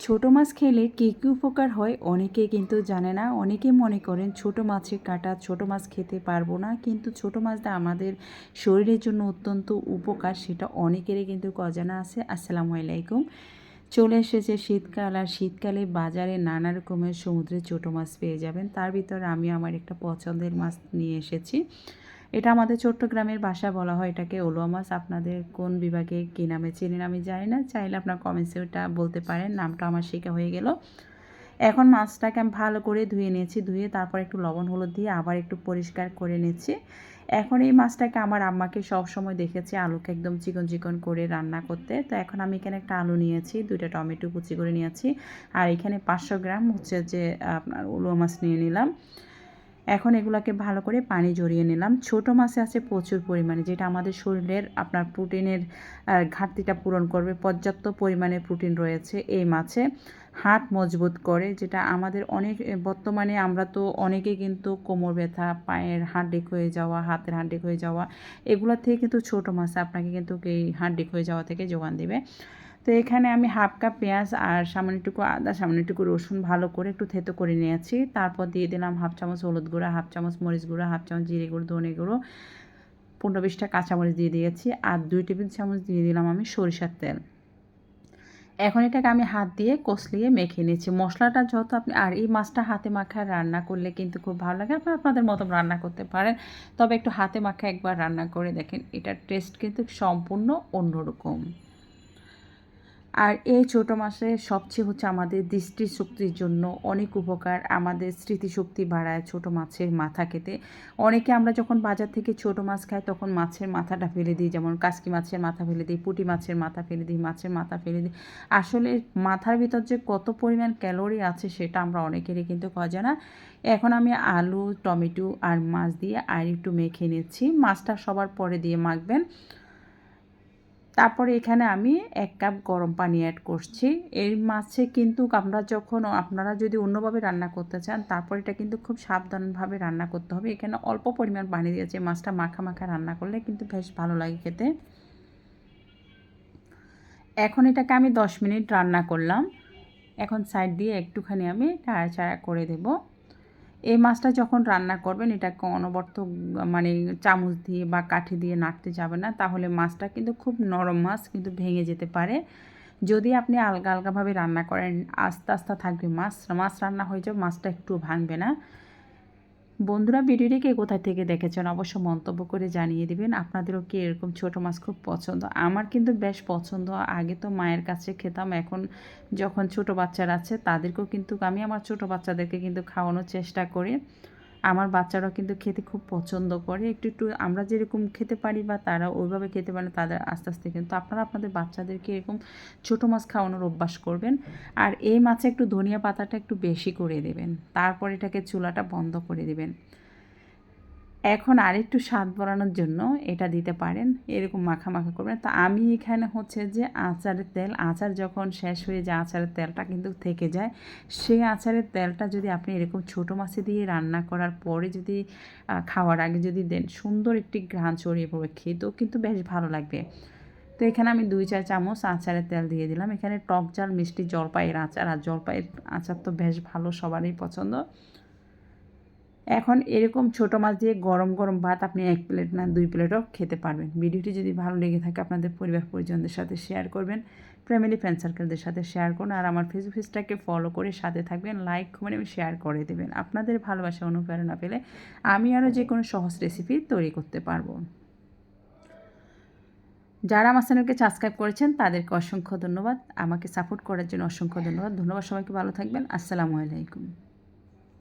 ছোট মাছ খেলে কে কী উপকার হয় অনেকে কিন্তু জানে না। অনেকে মনে করেন ছোট মাছের কাটা, ছোট মাছ খেতে পারব না। কিন্তু ছোট মাছটা আমাদের শরীরের জন্য অত্যন্ত উপকার, সেটা অনেকেরই কিন্তু অজানা আছে। আসসালামু আলাইকুম। চলে এসেছে শীতকাল, আর শীতকালে বাজারে নানা রকমের সমুদ্রে ছোট মাছ পেয়ে যাবেন। তার ভিতরে আমি আমার একটা পছন্দের মাছ নিয়ে এসেছি। এটা আমাদের চট্টগ্রামের ভাষা বলা হয় এটাকে ওলুয়া মাছ। আপনাদের কোন বিভাগে কী নামে চেনেন আমি জানি না। চাইলে আপনার কমেন্টসে ওটা বলতে পারেন, নামটা আমার শেখা হয়ে গেল। এখন মাছটাকে আমি ভালো করে ধুয়ে নিয়েছি, ধুয়ে তারপর একটু লবণ হলুদ দিয়ে আবার একটু পরিষ্কার করে নিচ্ছি। এখন এই মাছটাকে আমার আম্মাকে সব সময় দেখেছি আলুকে একদম চিকন চিকন করে রান্না করতে। তো এখন আমি এখানে একটা আলু নিয়েছি, দুইটা টমেটো কুচি করে নিয়েছি। আর এখানে পাঁচশো গ্রাম হচ্ছে যে আপনার উলুয়া মাছ নিয়ে নিলাম। এখন এগুলোকে ভালো করে পানি জড়িয়ে নিলাম। ছোট মাছে আছে প্রচুর পরিমাণে, যেটা আমাদের শরীরের আপনার প্রোটিনের ঘাটতিটা পূরণ করবে। পর্যাপ্ত পরিমাণে প্রোটিন রয়েছে এই মাছে। হাট মজবুত করে, যেটা আমাদের অনেক বর্তমানে আমরা তো অনেকে কিন্তু কোমর ব্যথা, পায়ের হাড্ডিক হয়ে যাওয়া, হাতের হাড্ডিক হয়ে যাওয়া, এগুলো থেকে কিন্তু ছোট মাছ আপনাকে কিন্তু এই হাড্ডিক হয়ে যাওয়া থেকে যোগান দেবে। তো এখানে আমি হাফ কাপ পেঁয়াজ আর সামান্যটুকু আদা, সামান্যটুকু রসুন ভালো করে একটু থেতো করে নিয়েছি। তারপর দিয়ে দিলাম হাফ চামচ হলুদ গুঁড়া, হাফ চামচ মরিচ গুঁড়া, হাফ চামচ জিরে গুঁড়ো, ধনে গুঁড়ো, পনেরো বিশটা কাঁচামরিচ দিয়ে দিয়েছি আর দুই টেবিল চামচ দিয়ে দিলাম আমি সরিষার তেল। এখন এটাকে আমি হাত দিয়ে কষলিয়ে মেখে নিয়েছি। মশলাটা যত আপনি, আর এই মাছটা হাতে মাখায় রান্না করলে কিন্তু খুব ভালো লাগে, আপনার আপনাদের মতো রান্না করতে পারেন। তবে একটু হাতে মাখা একবার রান্না করে দেখেন, এটার টেস্ট কিন্তু সম্পূর্ণ অন্যরকম। আর এই ছোটো মাসে সবচেয়ে হচ্ছে আমাদের দৃষ্টিশক্তির জন্য অনেক উপকার আমাদের স্মৃতিশক্তি বাড়ায় ছোট মাছের মাথা খেতে। অনেকে আমরা যখন বাজার থেকে ছোট মাছ খাই তখন মাছের মাথাটা ফেলে দিই, যেমন কাসকি মাছের মাথা ফেলে দিই, পুঁটি মাছের মাথা ফেলে দিই, মাছের মাথা ফেলে দিই। আসলে মাথার ভিতর যে কত পরিমাণ ক্যালোরি আছে সেটা আমরা অনেকেরই কিন্তু না। এখন আমি আলু, টমেটো আর মাছ দিয়ে আর একটু মেখে নিচ্ছি। মাছটা সবার পরে দিয়ে মাখবেন। তারপরে এখানে আমি এক কাপ গরম পানি অ্যাড করছি। এই মাছে কিন্তু আমরা যখন আপনারা যদি অন্যভাবে রান্না করতে চান, তারপর এটা কিন্তু খুব সাবধানভাবে রান্না করতে হবে। এখানে অল্প পরিমাণ পানি দিয়েছে মাছটা মাখা মাখা রান্না করলে কিন্তু বেশ ভালো লাগে খেতে। এখন এটাকে আমি দশ মিনিট রান্না করলাম। এখন সাইড দিয়ে একটুখানি আমি চাড়া করে দেবো। এই মাছটা যখন রান্না করবেন, এটা অনবর্ত মানে চামচ দিয়ে বা কাঠি দিয়ে নাড়তে যাবে না। তাহলে মাছটা কিন্তু খুব নরম মাছ, কিন্তু ভেঙে যেতে পারে। যদি আপনি আলগা আলগাভাবে রান্না করেন, আস্তে আস্তে থাকবে মাছ। মাছ রান্না হয়ে যাবে, মাছটা একটু ভাঙবে না। বন্ধুরা ভিডিওটি কে কোথায় থেকে দেখেছেন অবশ্য মন্তব্য করে জানিয়ে দিবেন। আপনাদেরও কি এরকম ছোট মাছ খুব পছন্দ? আমার কিন্তু বেশ পছন্দ। আগে তো মায়ের কাছে খেতাম, এখন যখন ছোট বাচ্চারা আছে তাদেরকেও কিন্তু আমি, আমার ছোট বাচ্চাদেরকে কিন্তু খাওয়ানোর চেষ্টা করি। আমার বাচ্চারা কিন্তু খেতে খুব পছন্দ করে। একটু একটু আমরা যেরকম খেতে পারি বা তারা ওইভাবে খেতে পারে তাদের আস্তে আস্তে কিন্তু আপনারা আপনাদের বাচ্চাদেরকে এরকম ছোটো মাছ খাওয়ানোর অভ্যাস করবেন। আর এই মাছে একটু ধনিয়া পাতাটা একটু বেশি করে দেবেন। তারপর এটাকে চুলাটা বন্ধ করে দেবেন। এখন আরেকটু স্বাদ বাড়ানোর জন্য এটা দিতে পারেন, এরকম মাখা মাখা করবেন। তা আমি এখানে হচ্ছে যে আচারের তেল, আচার যখন শেষ হয়ে যায়, আচারের তেলটা কিন্তু থেকে যায়। সেই আচারের তেলটা যদি আপনি এরকম ছোটো মাছে দিয়ে রান্না করার পরে যদি খাওয়ার আগে যদি দেন, সুন্দর একটি ঘ্রাণ ছড়িয়ে পড়বে, খেতেও কিন্তু বেশ ভালো লাগবে। তো এখানে আমি দুই চার চামচ আচারের তেল দিয়ে দিলাম। এখানে টক জাল মিষ্টি, জলপাইয়ের আচার, আর জলপাইয়ের আচার তো বেশ ভালো, সবারই পছন্দ। এখন এরকম ছোটো মাছ দিয়ে গরম গরম ভাত আপনি এক প্লেট না দুই প্লেটও খেতে পারবেন। ভিডিওটি যদি ভালো লেগে থাকে, আপনাদের পরিবার পরিজনদের সাথে শেয়ার করবেন, ফ্যামিলি ফ্রেন্ড সার্কেলদের সাথে শেয়ার করুন, আর আমার ফেসবুক পেজটাকে ফলো করে সাথে থাকবেন, লাইক, কমেন্ট এবং শেয়ার করে দেবেন। আপনাদের ভালোবাসা, অনুপ্রেরণা পেলে আমি আরও যে কোনো সহজ রেসিপি তৈরি করতে পারব। যারা আমার চ্যানেলকে সাবস্ক্রাইব করেছেন, তাদেরকে অসংখ্য ধন্যবাদ। আমাকে সাপোর্ট করার জন্য অসংখ্য ধন্যবাদ। ধন্যবাদ সবাইকে, ভালো থাকবেন। আসসালামু আলাইকুম।